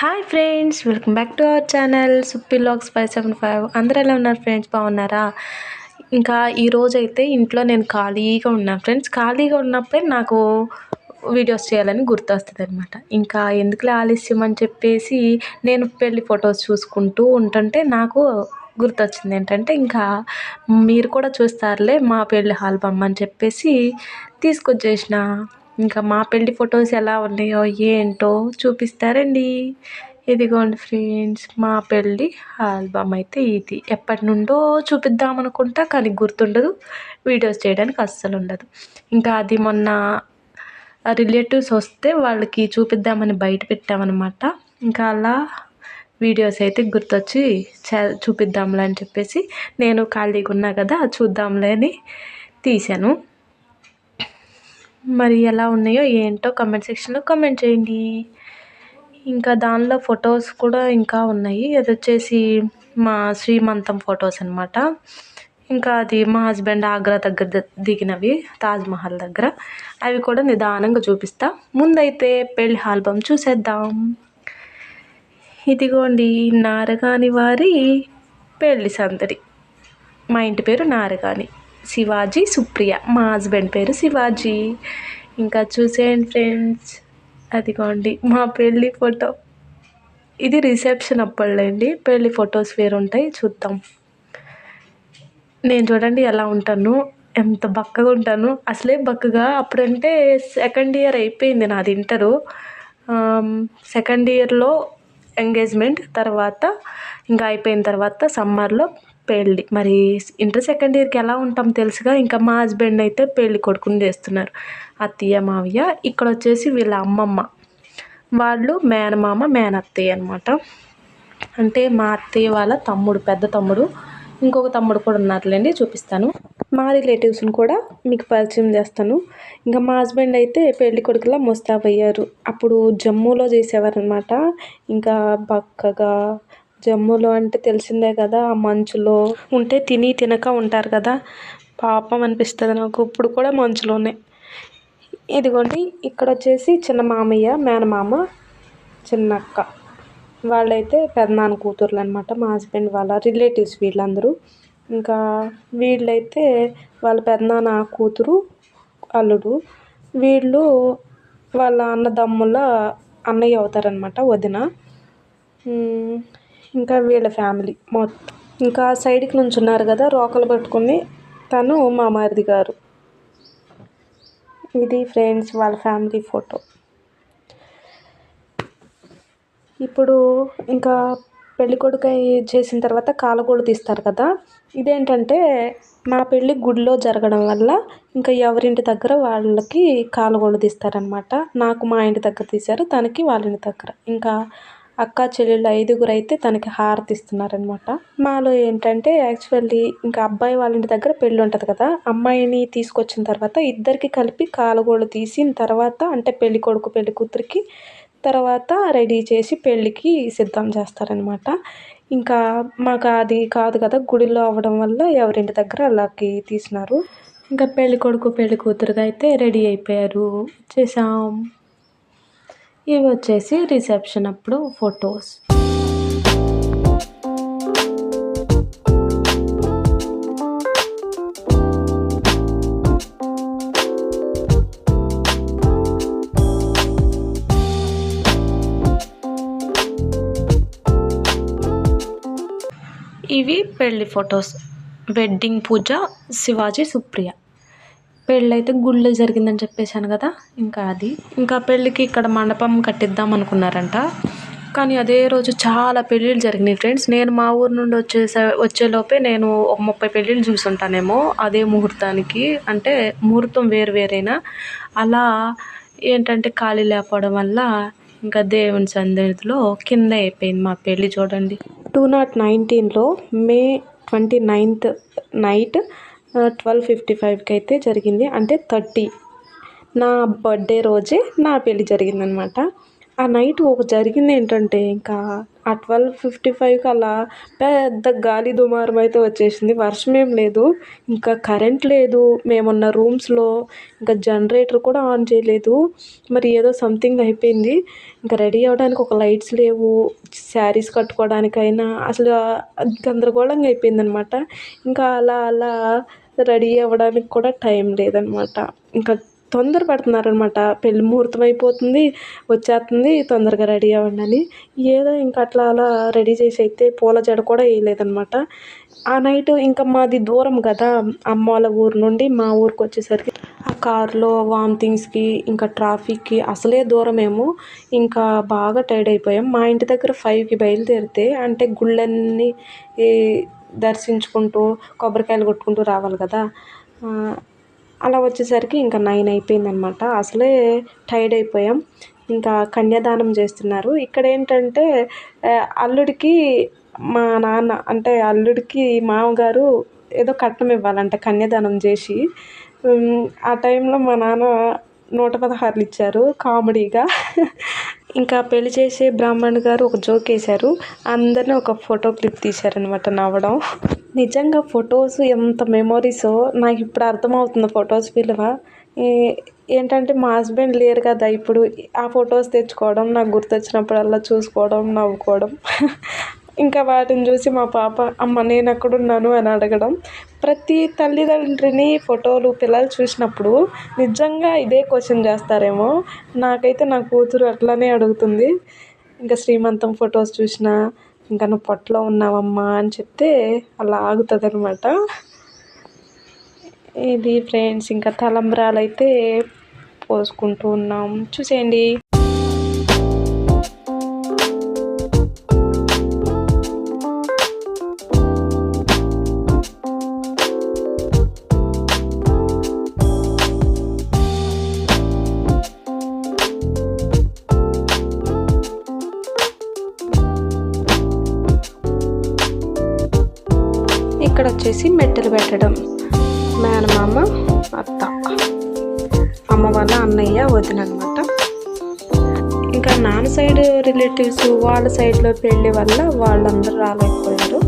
Hi friends welcome back to our channel Suppi vlogs five seven five. అందరూ ఎలా ఉన్నారు friends? బాగున్నారా? ఇంకా ఈరోజైతే ఇంట్లో నేను ఖాళీగా ఉన్నాను ఫ్రెండ్స్. ఖాళీగా ఉన్నప్పుడే నాకు వీడియోస్ చేయాలని గుర్తొస్తుంది అనమాట ఇంకా ఎందుకులే ఆలస్యం అని చెప్పేసి నేను పెళ్ళి ఫొటోస్ చూసుకుంటూ ఉంటుంటే నాకు గుర్తొచ్చింది ఏంటంటే ఇంకా మీరు కూడా చూస్తారులే మా పెళ్ళి ఆల్బమ్ అని చెప్పేసి తీసుకొచ్చేసిన ఇంకా మా పెళ్ళి ఫొటోస్ ఎలా ఉన్నాయో ఏంటో చూపిస్తారండి. ఇదిగోండి ఫ్రెండ్స్ మా పెళ్ళి ఆల్బమ్ అయితే ఇది. ఎప్పటి నుండో చూపిద్దాం అనుకుంటా కానీ గుర్తుండదు. వీడియోస్ చేయడానికి అస్సలు ఉండదు. ఇంకా అది మొన్న రిలేటివ్స్ వస్తే వాళ్ళకి చూపిద్దామని బయట పెట్టామన్నమాట. ఇంకా అలా వీడియోస్ అయితే గుర్తొచ్చి చ చూపిద్దాంలే అని చెప్పేసి నేను ఖాళీగా ఉన్నా కదా చూద్దాంలే అని తీశాను. మరి ఎలా ఉన్నాయో ఏంటో కమెంట్ సెక్షన్లో కమెంట్ చేయండి. ఇంకా దానిలో ఫొటోస్ కూడా ఇంకా ఉన్నాయి. అది వచ్చేసి మా శ్రీమంతం ఫొటోస్ అనమాట ఇంకా అది మా హస్బెండ్ ఆగ్రా దగ్గర దిగినవి తాజ్మహల్ దగ్గర. అవి కూడా నిదానంగా చూపిస్తా. ముందైతే పెళ్ళి ఆల్బమ్ చూసేద్దాం. ఇదిగోండి నారగాని వారి పెళ్ళి సందడి. మా ఇంటి పేరు నారగాని. శివాజీ సుప్రియ. మా హస్బెండ్ పేరు శివాజీ. ఇంకా చూసేయండి ఫ్రెండ్స్. అదిగోండి మా పెళ్ళి ఫోటో. ఇది రిసెప్షన్ అప్పుడులేండి పెళ్ళి ఫొటోస్ వేరు ఉంటాయి చూద్దాం. నేను చూడండి ఎలా ఉంటాను ఎంత బక్కగా ఉంటాను. అసలే బక్కగా అప్పుడంటే సెకండ్ ఇయర్ అయిపోయింది నాది ఇంటరు. సెకండ్ ఇయర్లో ఎంగేజ్మెంట్ తర్వాత ఇంకా అయిపోయిన తర్వాత సమ్మర్లో పెళ్ళి. మరి ఇంటర్ సెకండ్ ఇయర్కి ఎలా ఉంటాం తెలుసుగా? ఇంకా మా హస్బెండ్ అయితే పెళ్ళి కొడుకుని చేస్తున్నారు. అత్తయ్య మావయ్య. ఇక్కడ వచ్చేసి వీళ్ళ అమ్మమ్మ. వాళ్ళు మేనమామ మేనత్తయ్య అనమాట అంటే మా అత్తయ్య వాళ్ళ తమ్ముడు పెద్ద తమ్ముడు. ఇంకొక తమ్ముడు కూడా ఉన్నారులేండి చూపిస్తాను. మా రిలేటివ్స్ని కూడా మీకు పరిచయం చేస్తాను. ఇంకా మా హస్బెండ్ అయితే పెళ్ళి కొడుకులా ముస్తాబయ్యారు అప్పుడు జమ్మూలో చేసేవారనమాట ఇంకా బక్కగా జమ్ములో అంటే తెలిసిందే కదా ఆ మంచులో ఉంటే తిని తినక ఉంటారు కదా. పాపం అనిపిస్తుంది నాకు ఇప్పుడు కూడా మంచులోనే. ఇదిగోండి ఇక్కడ వచ్చేసి చిన్న మామయ్య మేనమామ చిన్నక్క. వాళ్ళైతే పెదనాన్న కూతుర్లు అనమాట మా హస్బెండ్ వాళ్ళ రిలేటివ్స్ వీళ్ళందరూ. ఇంకా వీళ్ళైతే వాళ్ళ పెదనాన్న కూతురు అల్లుడు. వీళ్ళు వాళ్ళ అన్నదమ్ముల అన్నయ్య అవుతారనమాట వదిన. ఇంకా వీళ్ళ ఫ్యామిలీ మొత్తం. ఇంకా సైడ్కి నుంచి ఉన్నారు కదా రోకలు పట్టుకుని తను మా మరిది గారు. ఇది ఫ్రెండ్స్ వాళ్ళ ఫ్యామిలీ ఫోటో. ఇప్పుడు ఇంకా పెళ్ళికొడుకు చేసిన తర్వాత కాలగోడు తీస్తారు కదా. ఇదేంటంటే మా పెళ్ళి గుడిలో జరగడం వల్ల ఇంకా ఎవరింటి దగ్గర వాళ్ళకి కాలగోడు తీస్తారనమాట నాకు మా ఇంటి దగ్గర తీశారు తనకి వాళ్ళ ఇంటి దగ్గర. ఇంకా అక్క చెల్లెళ్ళు ఐదుగురు అయితే తనకి హారతి ఇస్తున్నారనమాట మాలో ఏంటంటే యాక్చువల్లీ ఇంకా అబ్బాయి వాళ్ళ ఇంటి దగ్గర పెళ్ళి ఉంటుంది కదా అమ్మాయిని తీసుకొచ్చిన తర్వాత ఇద్దరికి కలిపి కాలగోళ్ళు తీసిన తర్వాత అంటే పెళ్ళి కొడుకు పెళ్ళి కూతురికి తర్వాత రెడీ చేసి పెళ్ళికి సిద్ధం చేస్తారనమాట ఇంకా మాకు అది కాదు కదా గుడిలో అవ్వడం వల్ల ఎవరింటి దగ్గర అలాకి తీసినారు. ఇంకా పెళ్ళి కొడుకు పెళ్ళి కూతురుగా అయితే రెడీ అయిపోయారు. చేసాం ఇవి వచ్చేసి రిసెప్షన్ అప్పుడు ఫొటోస్. ఇవి పెళ్ళి ఫొటోస్. వెడ్డింగ్ పూజ శివాజీ సుప్రియ. పెళ్ళైతే గుళ్ళో జరిగిందని చెప్పేశాను కదా ఇంకా అది. ఇంకా పెళ్ళికి ఇక్కడ మండపం కట్టిద్దాం అనుకున్నారంట. కానీ అదే రోజు చాలా పెళ్ళిళ్ళు జరిగినాయి ఫ్రెండ్స్. నేను మా ఊరు నుండి వచ్చేసే వచ్చేలోపే నేను ఒక ముప్పై పెళ్ళిళ్ళు చూసుంటానేమో అదే ముహూర్తానికి. అంటే ముహూర్తం వేరు వేరైనా. అలా ఏంటంటే ఖాళీ లేకపోవడం వల్ల ఇంకా దేవుని సన్నిధిలో కింద అయిపోయింది మా పెళ్ళి చూడండి. టూ నాట్ నైన్టీన్లో May twenty ninth night twelve fifty ఫైవ్కి అయితే జరిగింది. అంటే థర్టీ. నా బర్త్డే రోజే నా పెళ్ళి జరిగిందనమాట. ఆ నైట్ ఒక జరిగింది ఏంటంటే ఇంకా ఆ ట్వెల్వ్ ఫిఫ్టీ ఫైవ్కి అలా పెద్ద గాలి దుమారం అయితే వచ్చేసింది. వర్షం ఏం లేదు. ఇంకా కరెంట్ లేదు. మేమున్న రూమ్స్లో ఇంకా జనరేటర్ కూడా ఆన్ చేయలేదు. మరి ఏదో సంథింగ్ అయిపోయింది. ఇంకా రెడీ అవ్వడానికి ఒక లైట్స్ లేవు. శారీస్ కట్టుకోవడానికైనా అసలు గందరగోళంగా అయిపోయింది అనమాట ఇంకా అలా అలా రెడీ అవ్వడానికి కూడా టైం లేదనమాట. ఇంకా తొందర పడుతున్నారనమాట పెళ్ళి ముహూర్తం అయిపోతుంది వచ్చేస్తుంది తొందరగా రెడీ అవ్వండి అని. ఏదో ఇంకా అట్లా అలా రెడీ చేసి అయితే పూల జడ కూడా వేయలేదనమాట. ఆ నైట్ ఇంకా మాది దూరం కదా అమ్మ వాళ్ళ ఊరు నుండి మా ఊరికి వచ్చేసరికి ఆ కార్లో వామిటింగ్స్కి ఇంకా ట్రాఫిక్కి అసలే దూరమేమో. ఇంకా బాగా టైర్డ్ అయిపోయాం. మా ఇంటి దగ్గర ఫైవ్కి బయలుదేరితే అంటే గుళ్ళన్నీ దర్శించుకుంటూ కొబ్బరికాయలు కొట్టుకుంటూ రావాలి కదా. అలా వచ్చేసరికి ఇంకా నైన్ అయిపోయిందనమాట. అసలే టైర్డ్ అయిపోయాం. ఇంకా కన్యాదానం చేస్తున్నారు. ఇక్కడ ఏంటంటే అల్లుడికి మా నాన్న అంటే అల్లుడికి మామగారు ఏదో కట్నం ఇవ్వాలంట కన్యాదానం చేసి. ఆ టైంలో మా నాన్న నూట పదహారులు ఇచ్చారు కామెడీగా. ఇంకా పెళ్ళి చేసే బ్రాహ్మణ్ గారు ఒక జోక్ వేశారు. అందరిని ఒక ఫోటో క్లిప్ తీశారనమాట నవ్వడం. నిజంగా ఫొటోస్ ఎంత మెమోరీసో నాకు ఇప్పుడు అర్థమవుతుంది ఫొటోస్ విలువ. ఏంటంటే మా హస్బెండ్ లేరు కదా ఇప్పుడు. ఆ ఫొటోస్ తెచ్చుకోవడం నాకు గుర్తొచ్చినప్పుడల్లా చూసుకోవడం నవ్వుకోవడం. ఇంకా వాటిని చూసి మా పాప అమ్మ నేను ఎక్కడున్నాను? అని అడగడం. ప్రతి తల్లిదండ్రిని ఫోటోలు పిల్లలు చూసినప్పుడు నిజంగా ఇదే క్వశ్చన్ చేస్తారేమో. నాకైతే నా కూతురు అట్లానే అడుగుతుంది. ఇంకా శ్రీమంతం ఫొటోస్ చూసినా ఇంకా నువ్వు పొట్టలో ఉన్నావమ్మా అని చెప్తే అలా ఆగుతుంది అనమాట ఇది ఫ్రెండ్స్ ఇంకా తలంబ్రాలు అయితే పోసుకుంటూ ఉన్నాం. చూసేయండి. ఇక్కడ వచ్చేసి మెట్టెలు పెట్టడం. మేనమామ అత్త అమ్మ వాళ్ళ అన్నయ్య వదిన అనమాట ఇంకా నాన్న సైడ్ రిలేటివ్స్ వాళ్ళ సైడ్లో పెళ్ళి వల్ల వాళ్ళందరూ రాలేకపోయారు.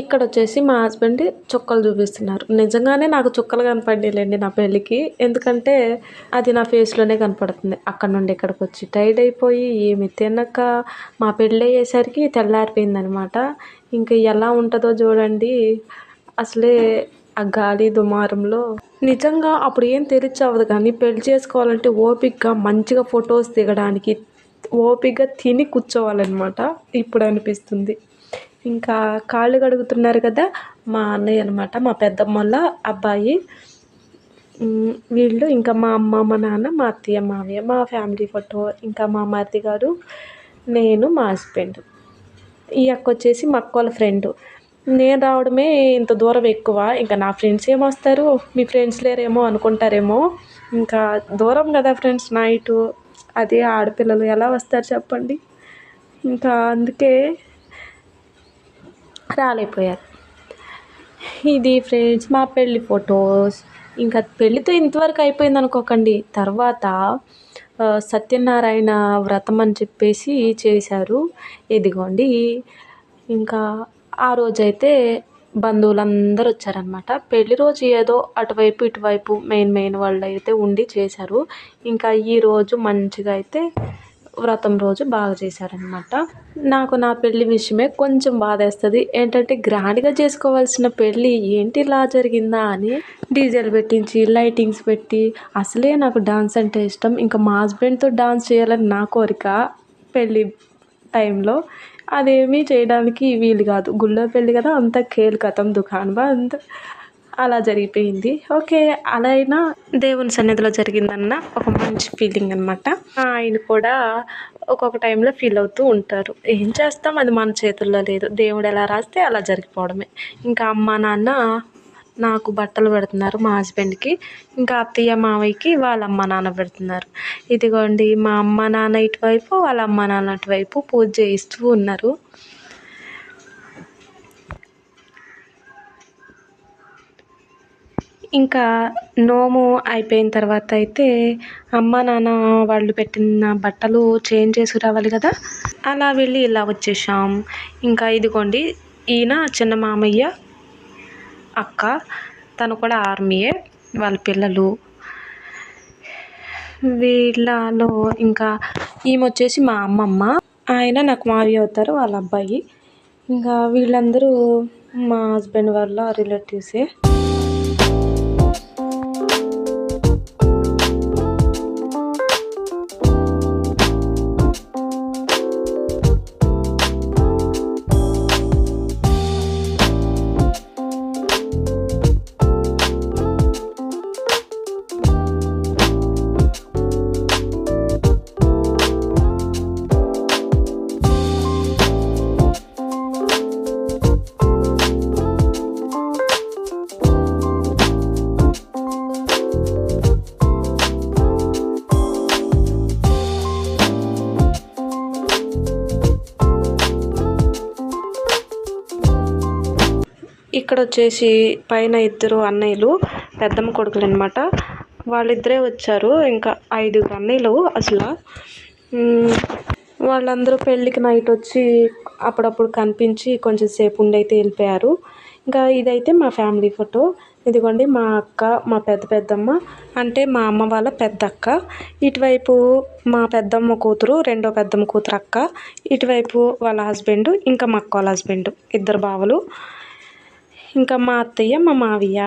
ఇక్కడ వచ్చేసి మా హస్బెండ్ చుక్కలు చూపిస్తున్నారు. నిజంగానే నాకు చుక్కలు కనపడిలేండి నా పెళ్ళికి. ఎందుకంటే అది నా ఫేస్లోనే కనపడుతుంది. అక్కడ నుండి ఇక్కడికి వచ్చి టైడ్ అయిపోయి ఏమి తినక? మా పెళ్ళి అయ్యేసరికి తెల్లారిపోయిందనమాట. ఇంకా ఎలా ఉంటుందో చూడండి. అసలే ఆ గాలి దుమారంలో. నిజంగా అప్పుడు ఏం తెలిచావదు కానీ పెళ్ళి చేసుకోవాలంటే ఓపిక్గా మంచిగా ఫొటోస్ దిగడానికి ఓపిక్గా తిని కూర్చోవాలన్నమాట. ఇప్పుడు అనిపిస్తుంది ఇంకా కాళ్ళు కడుగుతున్నారు కదా మా అన్నయ్య అనమాట మా పెద్దమ్మల అబ్బాయి. వీళ్ళు ఇంకా మా అమ్మ మా నాన్న మా అత్తయ్య మావయ్య మా ఫ్యామిలీ ఫోటో ఇంకా మా మరిది గారు నేను మా హస్బెండ్. ఈ అక్క వచ్చేసి మా అక్క వాళ్ళ ఫ్రెండ్. నేను రావడమే ఇంత దూరం ఎక్కువ ఇంకా నా ఫ్రెండ్స్ ఏమొస్తారు? మీ ఫ్రెండ్స్ లేరేమో అనుకుంటారేమో. ఇంకా దూరం కదా ఫ్రెండ్స్ నైటు. అదే ఆడపిల్లలు ఎలా వస్తారు చెప్పండి? ఇంకా అందుకే రాలేకపోయారు. ఇది ఫ్రెండ్స్ మా పెళ్ళి ఫొటోస్. ఇంకా పెళ్ళితో ఇంతవరకు అయిపోయింది అనుకోకండి. తర్వాత సత్యనారాయణ వ్రతం అని చెప్పేసి చేశారు. ఇదిగోండి. ఇంకా ఆ రోజైతే బంధువులందరూ వచ్చారనమాట పెళ్ళి రోజు ఏదో అటువైపు ఇటువైపు మెయిన్ మెయిన్ వాళ్ళు అయితే ఉండి చేశారు. ఇంకా ఈరోజు మంచిగా అయితే వ్రతం రోజు బాగా చేశారనమాట నాకు నా పెళ్ళి విషయమే కొంచెం బాధేస్తుంది. ఏంటంటే గ్రాండ్గా చేసుకోవాల్సిన పెళ్ళి ఏంటి ఇలా జరిగిందా అని డీజేలు పెట్టించి లైటింగ్స్ పెట్టి అసలే నాకు డాన్స్ అంటే ఇష్టం. ఇంకా మా హస్బెండ్తో డాన్స్ చేయాలని నా కోరిక పెళ్ళి టైంలో. అదేమీ చేయడానికి వీలు కాదు. గుళ్ళో పెళ్ళి కదా అంత కేల్ కథం దుకాణం అంత అలా జరిగిపోయింది. ఓకే అలా అయినా దేవుని సన్నిధిలో జరిగిందన్న ఒక మంచి ఫీలింగ్ అనమాట ఆయన కూడా ఒక్కొక్క టైంలో ఫీల్ అవుతూ ఉంటారు. ఏం చేస్తాం? అది మన చేతుల్లో లేదు. దేవుడు ఎలా రాస్తే అలా జరిగిపోవడమే. ఇంకా అమ్మ నాన్న నాకు బట్టలు పెడుతున్నారు మా హస్బెండ్కి ఇంకా అత్తయ్య మావయ్యకి వాళ్ళ అమ్మ నాన్న పెడుతున్నారు. ఇదిగోండి మా అమ్మ నాన్న ఇటువైపు వాళ్ళ అమ్మ నాన్న అటువైపు పూజ చేయిస్తూ ఉన్నారు. ఇంకా నోము అయిపోయిన తర్వాత అయితే అమ్మ నాన్న వాళ్ళు పెట్టిన బట్టలు చేంజ్ చేసి రావాలి కదా. అలా వెళ్ళి ఇలా వచ్చేసాం. ఇంకా ఇదిగోండి ఈయన చిన్న మామయ్య అక్క తను కూడా ఆర్మీయే వాళ్ళ పిల్లలు. వీళ్ళలో ఇంకా ఈమె వచ్చేసి మా అమ్మమ్మ. ఆయన నాకు మావయ్య అవుతారు వాళ్ళ అబ్బాయి. ఇంకా వీళ్ళందరూ మా హస్బెండ్ వాళ్ళ రిలేటివ్సే వచ్చేసి పైన ఇద్దరు అన్నయ్యలు పెద్దమ్మ కొడుకులు అనమాట వాళ్ళిద్దరే వచ్చారు. ఇంకా ఐదుగురు అన్నయ్యలు అసలు. వాళ్ళందరూ పెళ్ళికి నైట్ వచ్చి అప్పుడప్పుడు కనిపించి కొంచెం సేపు ఉండి అయితే వెళ్ళిపోయారు. ఇంకా ఇదైతే మా ఫ్యామిలీ ఫోటో. ఇదిగోండి మా అక్క మా పెద్ద పెద్దమ్మ అంటే మా అమ్మ వాళ్ళ పెద్ద అక్క ఇటువైపు మా పెద్దమ్మ కూతురు రెండో పెద్దమ్మ కూతురు అక్క. ఇటువైపు వాళ్ళ హస్బెండ్ ఇంకా మా అక్క వాళ్ళ హస్బెండ్. ఇద్దరు బావలు. ఇంకా మా అత్తయ్య మా మావయ్య.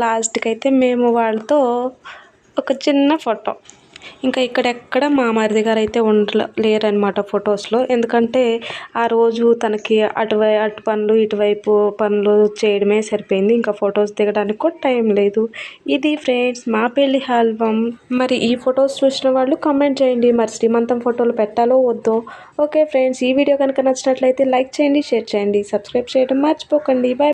లాస్ట్కి అయితే మేము వాళ్ళతో ఒక చిన్న ఫోటో. ఇంకా ఇక్కడెక్కడ మా మరిది గారు అయితే ఉండలే లేరనమాట ఫొటోస్లో. ఎందుకంటే ఆ రోజు తనకి అటువై అటు పనులు ఇటువైపు పనులు చేయడమే సరిపోయింది. ఇంకా ఫొటోస్ దిగడానికి కూడా టైం లేదు. ఇది ఫ్రెండ్స్ మా పెళ్ళి ఆల్బమ్. మరి ఈ ఫొటోస్ చూసిన వాళ్ళు కమెంట్ చేయండి. మరి శ్రీమంతం ఫోటోలు పెట్టాలో వద్దో? ఓకే ఫ్రెండ్స్ ఈ వీడియో కనుక నచ్చినట్లయితే లైక్ చేయండి షేర్ చేయండి. సబ్స్క్రైబ్ చేయడం మర్చిపోకండి. బాయ్